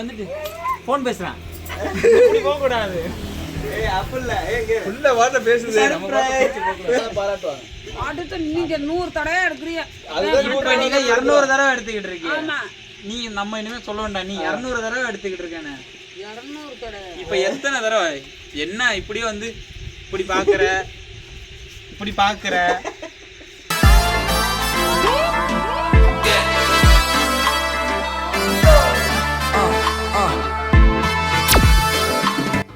வந்துட்டு ஃபோன் பேசுறேன். இப்படி போக கூடாது. ஏய் அப்பல்ல ஏங்க உள்ள வாட்ட பேசுது. நம்ம பாராட்டுவாங்க. அடுத்து நீங்க நூறு தடவை எடுக்கிறீங்க. இப்ப நீங்க இருநூறு தடவை எடுத்துக்கிட்டு இருக்கீங்க. ஆமா. நீ நம்ம இனிமே சொல்ல வேண்டாம். நீ இருநூறு தடவை எடுத்துக்கிட்டு இருக்கேன்னு இருநூறு தடவை. இப்ப எத்தனை தடவை? என்ன இப்படி வந்து இப்படி பாக்குற? இப்படி பாக்குற?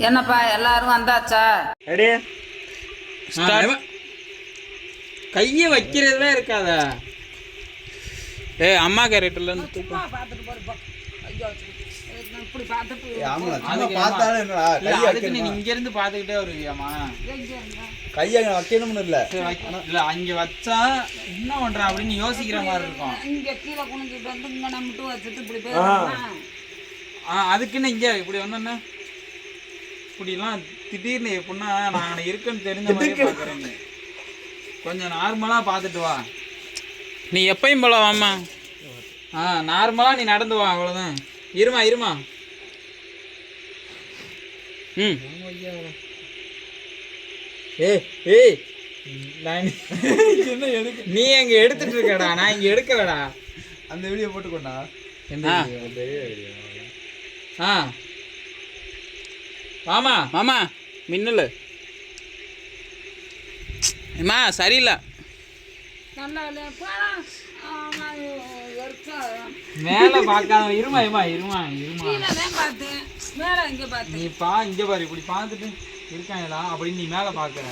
என்னப்பா எல்லாரும் வந்தாச்சா? ரெடி கைய வைக்கிறதுலாம் இருக்காத. ஏ அம்மா கேரக்டர்ல இருந்து பார்த்துட்டு போறப்பா ஐயோ நான் இப்படி பார்த்துட்டு ஆமா அதுக்கு சும்மா பார்த்தாலும் என்னடா இல்ல, கையை அதுக்கு நீ வைக்கணுமா? இங்க இருந்து பாத்துக்கிட்டே வருவியாமா? கையை வைக்கணும்னு இல்ல. இல்ல அங்க வச்சா என்ன பண்ற அப்படின்னு யோசிக்கிற மாதிரி இருக்கும். இங்க கீழே குனிஞ்சிட்டு வந்து இங்க நம்மட்டு வச்சுட்டு இப்படி ஆ. அதுக்குன்னு இங்க இப்படி வந்தோன்னா இப்படிலாம் திடீர்னு எப்படின்னா நான் இருக்குன்னு தெரிஞ்ச மாதிரி பாக்குறேன் நீ. கொஞ்சம் நார்மலா பார்த்துட்டு வா. நீ எப்பயும் போல வாம்மா. ஆ நார்மலா நீ நடந்து வா அவ்வளவுதான். இருமா இருமா. ம். ஏய் ஏய். நீ அங்க எடுத்துட்டு இருக்கடா நான் இங்க எடுக்கலடா. அந்த வீடியோ போட்டுக்கோண்ணா ஆ. மாமா. மாமா மின்னல். அம்மா சரியில்லை. மேலே பார்க்காத இருமா இருமா இருமா. இருமா மேலே இங்க பார்த்தேன். நீ பா இங்க பாரு இப்படி பார்த்துட்டு இருக்காங்களா? அப்படின்னு நீ மேலே பார்க்குற.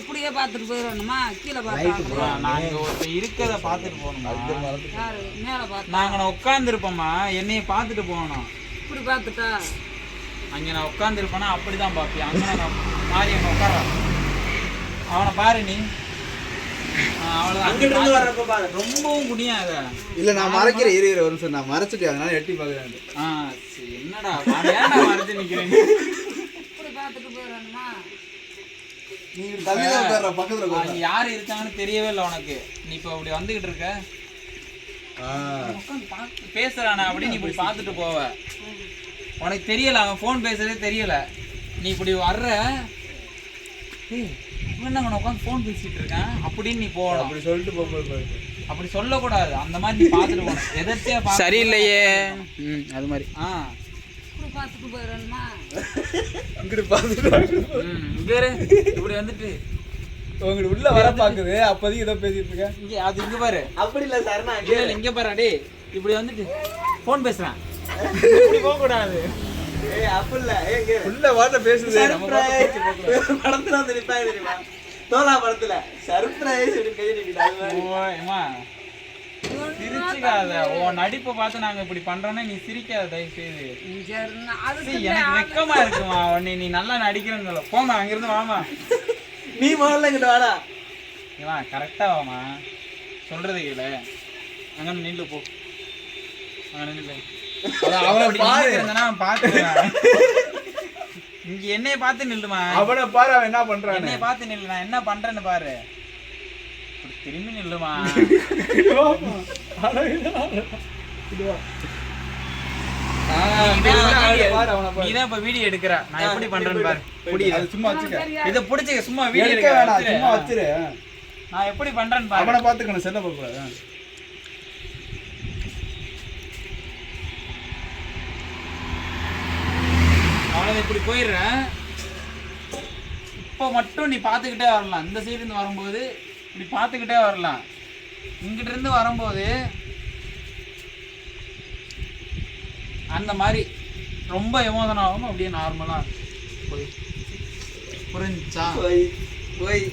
இப்படியே பார்த்துட்டு போயிடணுமா? கீழே பார்த்தா நாங்க ஒருத்தர் இருக்கிறத பார்த்துட்டு போகணுமா? நாங்க உட்காந்துருப்போம்மா என்னைய பார்த்துட்டு போகணும். இப்படி பார்த்துட்டா? அங்க நான் உட்காந்துருப்பேனா அப்படிதான் பார்ப்பியா அங்கே நான் மாறி அங்கே உட்கார? அவனை பாரு நீ. ரொம்பவும் முடியாத இல்ல நான் மறைக்கிறேன் இரு இரு ஒரு நிமிஷம். நான் மறைச்சிட்டு அதனால எட்டி பாக்குறேன் ஆ சரி, என்னடா? ஏன்டா மறைச்சு போயிடணுமா? நீ தான் யாரு இருக்காங்கன்னு தெரியவே இல்லை உனக்கு. நீ இப்போ இப்படி வந்துகிட்டு இருக்க? ஆ. உட்காந்து பார்த்து பேசுறானே அப்படின்னு நீ இப்படி பார்த்துட்டு போவ. உனக்கு தெரியல அவன் ஃபோன் பேசுறதே தெரியல. நீ இப்படி வர்ற என்ன உட்காந்து ஃபோன் பேசிட்டு இருக்கான்? அப்படின்னு நீ போகணும். அப்படி சொல்லிட்டு போகும்போது பாரு. அப்படி சொல்லக்கூடாது. அந்த மாதிரி நீ பார்த்துட்டு போகணும். எதாச்சியா சரியில்லையே. ம் அது மாதிரி. ஆ. இப்படி பார்த்துட்டு போயிடணுமா இங்கிட்டு பார்த்துட்டு ம் இங்க இரு. இப்படி வந்துட்டு. உங்களுக்கு உள்ள வர பாக்குது. அப்போதைக்கு ஏதோ பேசிட்டு இருக்கேன் இங்க அது இங்க பாரு. அப்படி இல்ல சார் நான் இங்க பாரு டேய் இப்படி வந்துட்டு ஃபோன் பேசுறேன். இப்படி போக கூடாது ஏய் அப்பல்ல ஏங்க உள்ள வாட்ட பேசுது. நம்ம படத்துல வந்து நிப்பாங்க தெரியுமா? தோலா படத்துல. சர்ப்ரைஸ் கை நிக்கிட்டாங்க ஓயம்மா சிரிச்சுக்காத. உன் நடிப்பை பார்த்து நாங்க இப்படி பண்றோம்னா நீ சிரிக்காத தயவு செய்து எனக்கு வெக்கமா இருக்குமா? உன்னை நீ நல்லா நடிக்கிறேன்னு சொல்ல. போமா அங்கிருந்து வாமா நீ முதல்ல இங்கிட்ட வாடா. ஏமா கரெக்டா வாமா சொல்றது கேளு. அங்க நில்லு போ. அங்க நில்லு அதான் அவளை அவன் பார்த்துருவான். இங்க என்னைய பார்த்து நில்லுமா? அவனை பாரு அவன் என்ன பண்றான்னு என்னைய பார்த்து நில்லு நான் என்ன பண்றேன்னு பாரு. திரும்பி நில்லுமா. நீதான் இப்ப வீடியோ எடுக்கிற. நான் எப்படி பண்றேன்னு பாரு. புடி அது சும்மா வச்சுக்க. இத புடிச்சுக்க சும்மா வீடியோ எடுக்க வேணாம் சும்மா வச்சிரு. நான் எப்படி பண்றேன்னு பாரு. அவனை பாத்துக்கணும் செல்ல போக அவ்வளவு இப்படி போயிடுறேன். இப்போ மட்டும் நீ பார்த்துக்கிட்டே வரலாம். இந்த சைடு இருந்து வரும்போது இப்படி பார்த்துக்கிட்டே வரலாம். இங்கிட்ட இருந்து வரும்போது அந்த மாதிரி ரொம்ப எமோஷன் ஆகாம அப்படியே நார்மலா போய். புரிஞ்சா போய் போய்.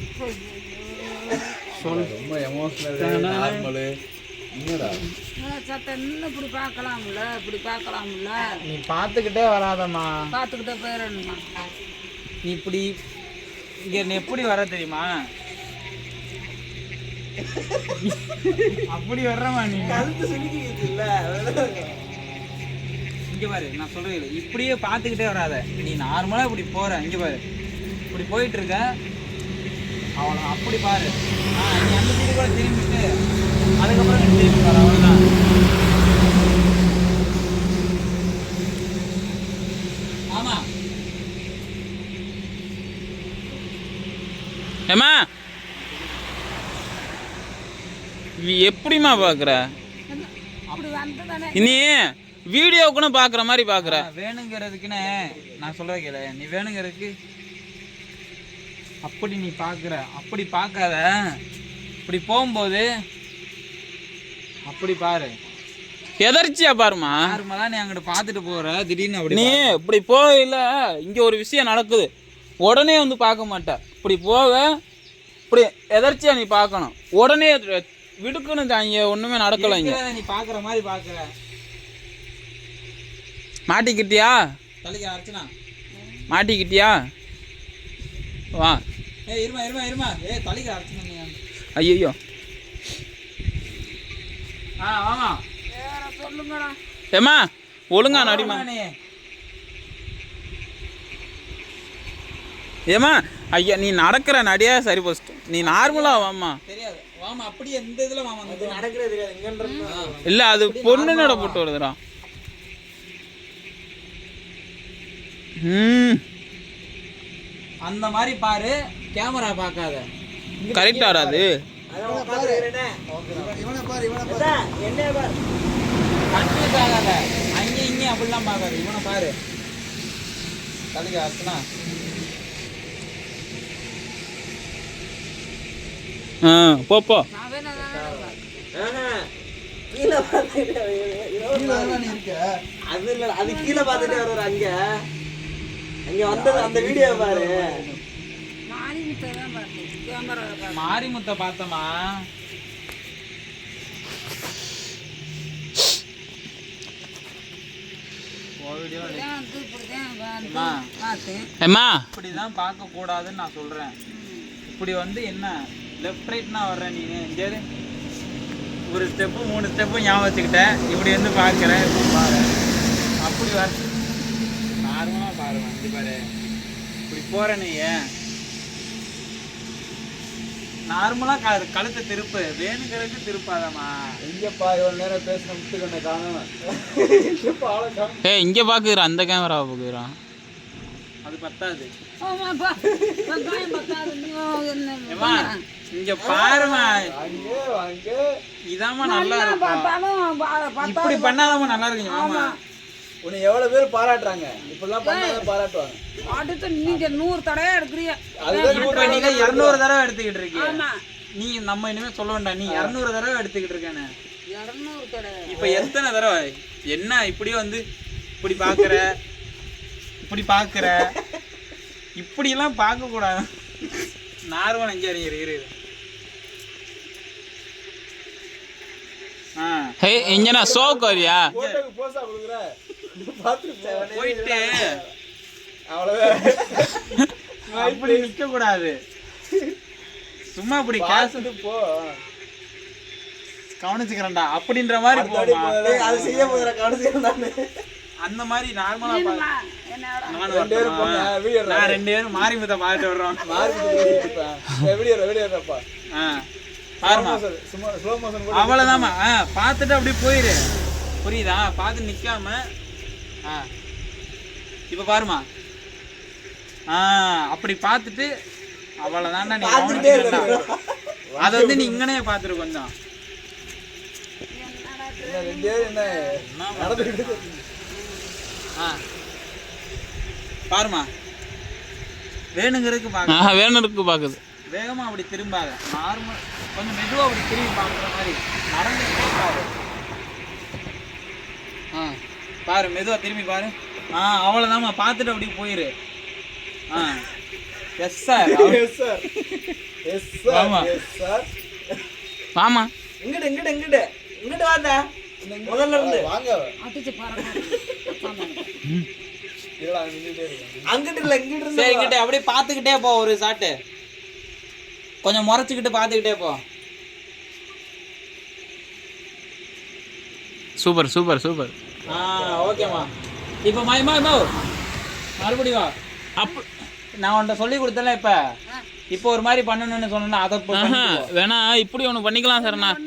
ரொம்ப எமோஷனல் நார்மல் இன்னும் இப்படி பார்க்கலாம்ல இப்படி பார்க்கலாம்ல. நீ பார்த்துக்கிட்டே வராதம்மா. பார்த்துக்கிட்டே போயிடணுமா நீ இப்படி இங்க நீ எப்படி வர தெரியுமா? அப்படி வர்றமா நீ. கழுத்து சுருக்கிக்கிச்சு இல்ல இங்க பாரு நான் சொல்றது கேளு. இப்படியே பார்த்துக்கிட்டே வராத. நீ நார்மலா இப்படி போற இங்க பாரு. இப்படி போயிட்டு இருக்க. அவ்வளோ அப்படி பாரு. ஆ நீ அந்த சைடு கூட திரும்பிட்டு. அதுக்கப்புறம் அவ்வளோதான் ஆமாம் ஏமா நீ எப்படிமா பார்க்குற நீ வீடியோக்குன்னு பார்க்குற மாதிரி பார்க்குற வேணுங்கிறதுக்குன்னு நான் சொல்ல கேள. நீ வேணுங்கிறதுக்கு அப்படி நீ பாக்குற. அப்படி பார்க்காத இப்படி போகும்போது அப்படி பாரு. எதர்ச்சியா பாருமா நார்மலாக நீ அங்கிட்டு பார்த்துட்டு போற? திடீர்னு அப்படி நீ இப்படி போகல இங்கே ஒரு விஷயம் நடக்குது. உடனே வந்து பார்க்க மாட்ட. இப்படி போக இப்படி எதர்ச்சியா நீ பார்க்கணும். உடனே விடுக்குன்னு இங்கே ஒன்றுமே நடக்கலை இங்கே. நீ பார்க்குற மாதிரி பார்க்குற. மாட்டிக்கிட்டியா? தலைக்கு அர்ச்சனா. மாட்டிக்கிட்டியா? வா. ஏ இருமா இருமா இருமா. ஏ தலைக்கு அர்ச்சனா ஐயோ ஏம்மா ஒழுங்கா நடிமா ஏம்மா ஐயா நீ நடக்கிற நடியா சரி ஃபஸ்ட்டு நீ நார்மலா வாம்மா. தெரியாது. வாமா இல்ல அது பொண்ணு நட போட்டு வருதுடா. அந்த மாதிரி பாரு கேமரா பார்க்காத. கரெக்டா வராது. என்னைய பாரு. கன்ஃபியூஸ் ஆகாத அங்கே இங்கே அப்படிலாம் பார்க்காத. இவனை பாரு. தலைக்கு அர்ச்சனா. ஆ போ போ. நான் வேணா ஆஹா. கீழே பார்த்துக்கிட்டே வரு. அது இல்ல அது கீழே பார்த்துட்டே வர்றாரு அங்க. அங்க வந்தது அந்த வீடியோ பாரு மாறி முட்டை தான் பார்த்தேன் கேமரா பார்த்தேன் மாரிமுத்தை பார்த்தமா? இப்படிதான் பார்க்க கூடாதுன்னு நான் சொல்றேன். இப்படி வந்து என்ன? லெஃப்ட் ரைட்னா வர்ற நீ இரு. ஒரு ஸ்டெப்பு மூணு ஸ்டெப்பு ஞாபகம் வச்சுக்கிட்டேன். இப்படி வந்து பார்க்குறேன். இப்படி பாரு. அப்படி வர நார்மலாக பாருங்க இப்படி பாரு. இப்படி நீ நார்மலாக க கழுத்தை திருப்பு. வேணுங்கிறதுக்கு திருப்பாதம்மா. எங்கப்பா இவ்வளவு நேரம் பேசின முட்டுக்கண்ணை காணும். ஏ இங்கே பார்க்குறான் அந்த கேமராவை பார்க்குறான் அது பத்தாது. இங்க பாருமா இதாம்மா நல்லா இருக்கும். இப்படி பண்ணாதாம்மா நல்லா இருக்குங்க மாமா உன்னை எவ்வளவு பேர் பாராட்டுறாங்க? இப்படிலாம் பண்ணாதான் பாராட்டுவாங்க. அடுத்து நீங்க நூறு தடையா எடுக்கிறீங்க. அதுதான் இப்ப நீங்க இருநூறு தடவை எடுத்துக்கிட்டு இருக்கீங்க. ஆமா. நீ நம்ம இனிமே சொல்ல வேண்டாம். நீ இருநூறு தடவை எடுத்துக்கிட்டு இரநூறு தடை இப்ப எத்தனை தடவை? என்ன இப்படியே வந்து இப்படி பாக்குற? இப்படி பாக்குற? இப்படி எல்லாம் பார்க்க கூடாது. நார்மல் அஞ்சு அறிஞர் இரு ஹே இங்கனா சோக் வரியா? போட்டோக்கு போஸா கொடுக்குற? போயிட்டு. அவ்வளவுதான். அப்படி நிக்க கூடாது சும்மா இப்படி கேஸ் போ. கவனிச்சுக்கிறேன்டா. அப்படின்ற மாதிரி போமா ஏய், அது செய்ய போகிற நானு. அந்த மாதிரி நார்மலா நானும் ரெண்டு பேரும். நான் ரெண்டு பேரும் மாறி முத்த பார்த்துட்டு வர்றோம். பாருமா சும்மா ஸ்லோ மோஷன் கூட அவ்வளோதாம்மா ஆ பார்த்துட்டு அப்படியே போயிரு. புரியுதா? பார்த்து நிற்காம ஆ. இப்போ பாருமா ஆ அப்படி பார்த்துட்டு அவ்வளோதான்டா நீ. அதை வந்து நீ இங்கனே பார்த்துரு கொஞ்சம். ஆ. பாருமா வேணுங்கிறதுக்கு பார்க்க வேணுருக்கு பார்க்குது. வேகமா அப்படி திரும்பாத. நார்மல் கொஞ்சம் மெதுவா அப்படி திரும்பி பார்க்குற மாதிரி. ஆ பாரு மெதுவா திரும்பி பாரு. ஆ அவ்வளோதாம்மா பார்த்துட்டு அப்படியே போயிரு. ஆ. Yes sir yes sir yes sir ஆமா. எஸ் சார் ஆமா இங்கிட்டு இங்கிட்டு இங்கிட்டு. இங்கிட்டு வாடா முதல்ல இருந்து. வாங்க அடிச்சு பாருங்க. இல்லடா அங்கிட்டு இல்ல இங்கிட்டு இருந்து சரி கிட்ட அப்படியே பார்த்துக்கிட்டே போ ஒரு ஷாட்டு கொஞ்சம் முறைச்சிக்கிட்டு பார்த்துக்கிட்டே போ. Super super super. ஆ ஓகேம்மா இப்போ மயமா இப்போ மறுபடியும் வா. அப்ப நான் உன்கிட்ட சொல்லி கொடுத்தல இப்போ. இப்போ ஒரு மாதிரி பண்ணணும்னு சொன்னா அதை வேணா இப்படி ஒன்று பண்ணிக்கலாம் சார் நான்